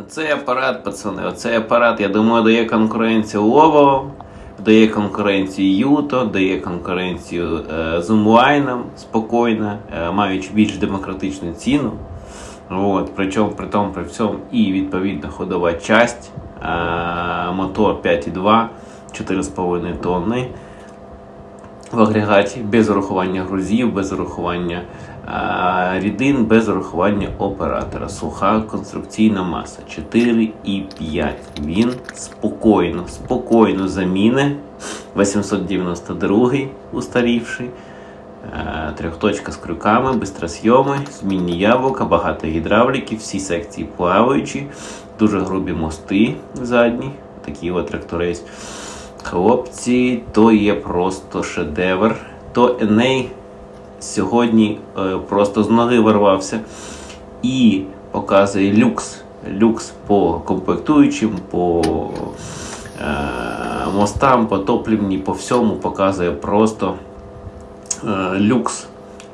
Оцей апарат, пацани, оцей апарат, я думаю, дає конкуренцію Lenovo, дає конкуренцію Юто, дає конкуренцію е, Zoomline спокійно, е, маючи більш демократичну ціну. От, причому при тому при всьому і відповідно ходова часть, е, мотор 5,2, 4,5 тонни в агрегаті, без урахування грузів, без урахування рідин, без урахування оператора. Суха конструкційна маса 4,5. Він спокійно, спокійно заміне 892 устарівший. Е, Трьохточка з крюками, бистросйоми, змінні яблука, багато гідравліки, всі секції плаваючі, дуже грубі мости задні, такі от тракторець. Хлопці, то є просто шедевр. То Еней сьогодні е, просто з ноги вирвався і показує люкс. Люкс по комплектуючим, по е, мостам, по топлівні, по всьому показує просто е, люкс,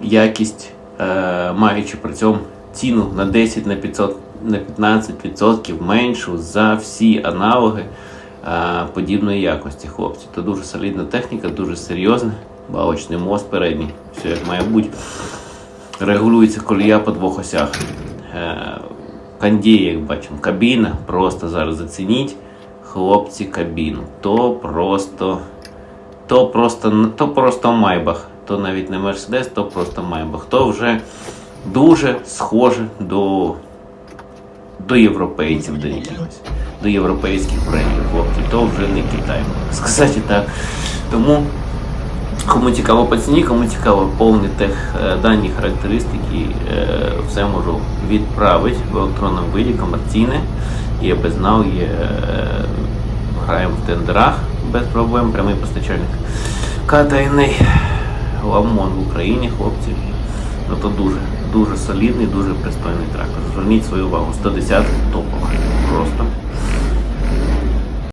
якість, е, маючи при цьому ціну на 10 на 500, на 15% меншу за всі аналоги подібної якості, хлопці. Це дуже солідна техніка, дуже серйозна. Балочний мост передній, все як має бути. Регулюється колія по двох осях. Е, Кондій, як бачимо, кабіна. Просто зараз зацініть. Хлопці, кабіну. То просто. То просто, то просто майбах. То навіть не Мерседес, то просто майбах. То вже дуже схоже до, до європейців, до до європейських брендів, хлопці. То вже не Китай. Сказати так. Тому Кому цікаво по ціні, кому цікаво повні тех е, дані характеристики, е, все можу відправити в електронному виді, комерційне. Є безнал, є е, граємо в тендерах без проблем, прямий постачальник. Катайний ламон в Україні, хлопці. Ну то дуже, дуже солідний, дуже пристойний трактор. Зверніть свою увагу, 110 топова. Просто